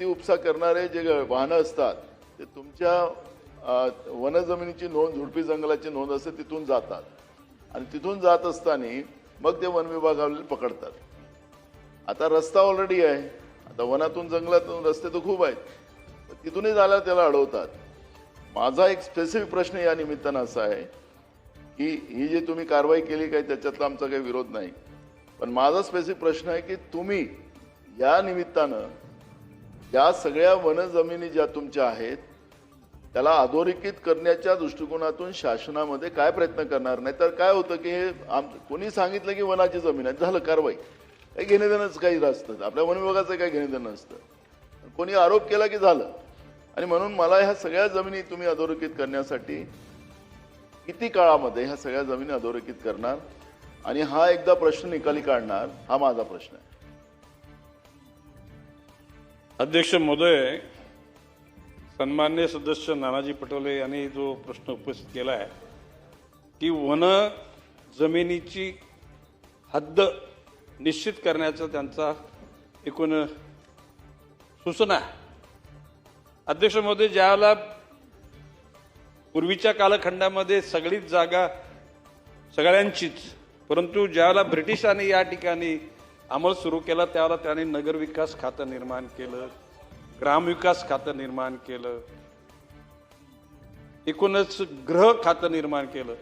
ती उपसा करणारे जे वाहनं असतात ते तुमच्या वनजमिनीची नोंद झुडपी जंगलाची नोंद असते तिथून जातात. आणि तिथून जात असताना मग ते वन विभागाला पकडतात. आता रस्ता ऑलरेडी आहे. आता वनातून जंगलातून रस्ते तर खूप आहेत. तिथूनही झाला त्याला अडवतात. माझा एक स्पेसिफिक प्रश्न या निमित्तानं असा आहे की ही जी तुम्ही कारवाई केली काही त्याच्यातला आमचा काही विरोध नाही. पण माझा स्पेसिफिक प्रश्न आहे की तुम्ही या निमित्तानं या सगळ्या वनजमिनी ज्या तुमच्या आहेत त्याला अधोरेखित करण्याच्या दृष्टिकोनातून शासनामध्ये काय प्रयत्न करणार? नाही तर काय होतं की हे आम कोणी सांगितलं की वनाची जमीन आहे झालं कारवाई. काही घेणे देणंच काही असतं आपल्या वन विभागाचं काही घेणे देणं असतं कोणी आरोप केला की झालं. आणि म्हणून मला ह्या सगळ्या जमिनी तुम्ही अधोरेखित करण्यासाठी किती काळामध्ये ह्या सगळ्या जमिनी अधोरेखित करणार? आणि हा एकदा प्रश्न निकाली काढणार हा माझा प्रश्न आहे. अध्यक्ष महोदय सन्मान्य सदस्य नानाजी पटोले यांनी जो प्रश्न उपस्थित केला आहे की वन जमिनीची हद्द निश्चित करण्याचा त्यांचा एकूण सूचना आहे. अध्यक्ष महोदय ज्यावेळेला पूर्वीच्या कालखंडामध्ये सगळीच जागा सगळ्यांचीच परंतु ज्यावेळेला ब्रिटिशांनी या ठिकाणी अंमल सुरू केला त्याला त्यांनी नगरविकास खातं निर्माण केलं ग्रामविकास खातं निर्माण केलं एकूणच ग्रह खातं निर्माण केलं.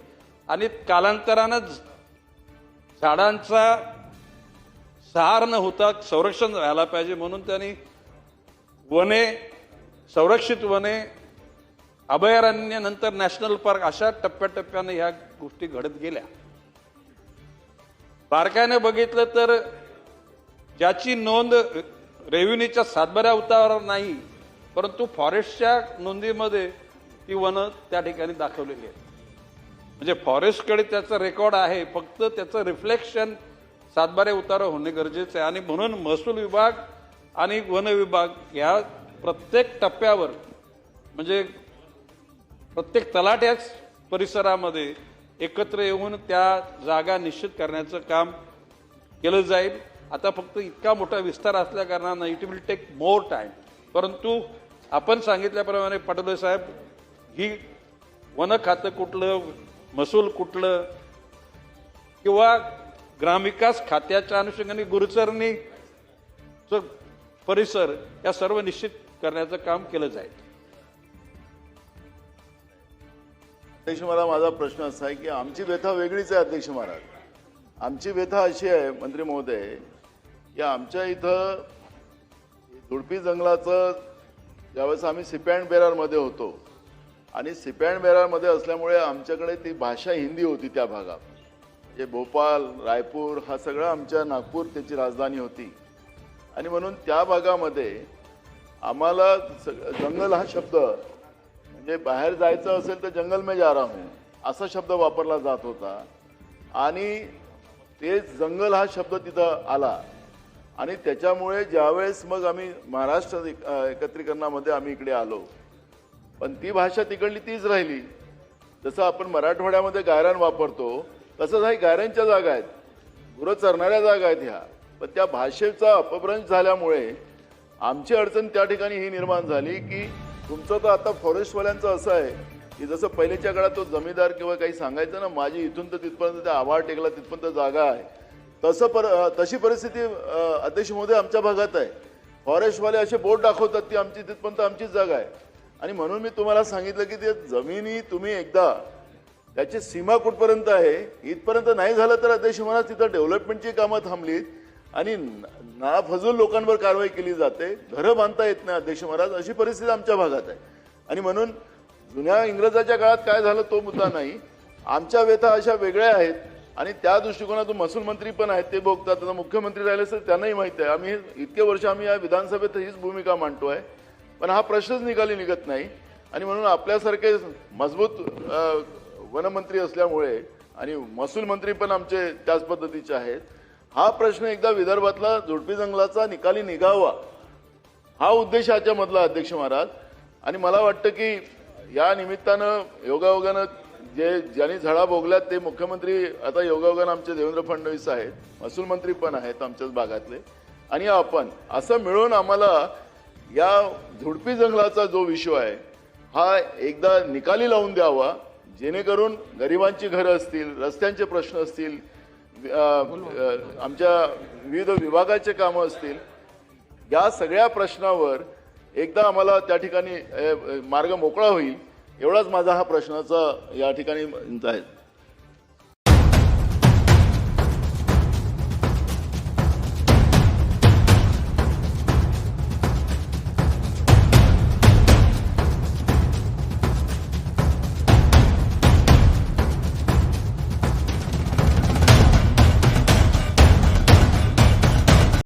आणि कालांतरानं झाडांचा सहार न होता संरक्षण व्हायला पाहिजे म्हणून त्यांनी वने संरक्षित वने अभयारण्य नंतर नॅशनल पार्क अशा टप्प्याटप्प्याने ह्या गोष्टी घडत गेल्या. बारकाईने बघितलं तर ज्याची नोंद रेव्हेन्यूच्या सातबाऱ्या उतारावर नाही परंतु फॉरेस्टच्या नोंदीमध्ये ती वनं त्या ठिकाणी दाखवलेली आहेत. म्हणजे फॉरेस्टकडे त्याचं रेकॉर्ड आहे फक्त त्याचं रिफ्लेक्शन सातबारे उतारा होणे गरजेचं आहे. आणि म्हणून महसूल विभाग आणि वन विभाग या प्रत्येक टप्प्यावर म्हणजे प्रत्येक तलाट्याच परिसरामध्ये एकत्र येऊन त्या जागा निश्चित करण्याचं काम केलं जाईल. आता फक्त इतका मोठा विस्तार असल्या कारणानं it will take more time परंतु आपण सांगितल्याप्रमाणे पटोले साहेब ही वन खातं कुठलं महसूल कुठलं किंवा ग्रामविकास खात्याच्या अनुषंगाने गुरुचरणी परिसर या सर्व निश्चित करण्याचं काम केलं जाईल. अध्यक्ष मला माझा प्रश्न असा आहे की आमची व्यथा वेगळीच आहे अध्यक्ष महाराज. आमची व्यथा अशी आहे मंत्री महोदय की आमच्या इथं धुडपी जंगलाचं ज्यावेळेस आम्ही सिपॅन्ड बेरारमध्ये होतो आणि सिपँड बेरारमध्ये असल्यामुळे आमच्याकडे ती भाषा हिंदी होती त्या भागात. जे भोपाल रायपूर हा सगळा आमच्या नागपूर त्याची राजधानी होती. आणि म्हणून त्या भागामध्ये आम्हाला जंगल हा शब्द म्हणजे बाहेर जायचं असेल तर जंगल मे जा रहा हूं असा शब्द वापरला जात होता. आणि ते जंगल हा शब्द तिथं आला. आणि त्याच्यामुळे ज्यावेळेस मग आम्ही महाराष्ट्र एक- एकत्रीकरणामध्ये आम्ही इकडे आलो पण ती भाषा तिकडली तीच राहिली. जसं आपण मराठवाड्यामध्ये गायरान वापरतो तसंच ह्या गायरांच्या जागा आहेत. गुरं चरणाऱ्या जागा आहेत ह्या. पण त्या भाषेचा अपभ्रंश झाल्यामुळे आमची अडचण त्या ठिकाणी ही निर्माण झाली की तुमचं तर आता फॉरेस्टवाल्यांचं असं आहे की जसं पहिलेच्या काळात तो जमीनदार किंवा काही सांगायचं ना माझी इथून तर तिथपर्यंत त्या आवार टेकला तिथपर्यंत जागा आहे. तसं पर तशी परिस्थिती अध्यक्ष महोदय आमच्या भागात आहे. फॉरेस्टवाले असे बोर्ड दाखवतात ती आमची तिथपर्यंत आमचीच जागा आहे. आणि म्हणून मी तुम्हाला सांगितलं की ते जमिनी तुम्ही एकदा त्याची सीमा कुठपर्यंत आहे इथपर्यंत नाही झालं तर अध्यक्ष म्हणा तिथं डेव्हलपमेंटची कामं थांबलीत आणि नाफजूल लोकांवर कारवाई केली जाते. घरं बांधता येत नाही अध्यक्ष महाराज अशी परिस्थिती आमच्या भागात आहे. आणि म्हणून जुन्या इंग्रजाच्या काळात काय झालं तो मुद्दा नाही. आमच्या व्यथा अशा वेगळ्या आहेत आणि त्या दृष्टिकोनातून महसूल मंत्री पण आहेत ते बघतात. आता मुख्यमंत्री राहिले तर त्यांनाही माहिती आहे. आम्ही इतके वर्ष आम्ही या विधानसभेत हीच भूमिका मांडतो आहे पण हा प्रश्नच निकाली निघत नाही. आणि म्हणून आपल्यासारखे मजबूत वनमंत्री असल्यामुळे आणि महसूल मंत्री पण आमचे त्याच पद्धतीचे आहेत. हा प्रश्न एकदा विदर्भातला झुडपी जंगलाचा निकाली निघावा हा उद्देश याच्यामधला अध्यक्ष महाराज. आणि मला वाटतं की या निमित्तानं योगायोगानं जे ज्यांनी झळा भोगल्यात ते मुख्यमंत्री आता योगायोगानं आमचे देवेंद्र फडणवीस आहेत महसूल मंत्री पण आहेत आमच्याच भागातले. आणि आपण असं मिळून आम्हाला या झुडपी जंगलाचा जो विषय आहे हा एकदा निकाली लावून द्यावा जेणेकरून गरिबांची घरं असतील रस्त्यांचे प्रश्न असतील आमच्या विविध विभागाचे कामं असतील या सगळ्या प्रश्नावर एकदा आम्हाला त्या ठिकाणी मार्ग मोकळा होईल. एवढाच माझा हा प्रश्नाचा या ठिकाणी आहे.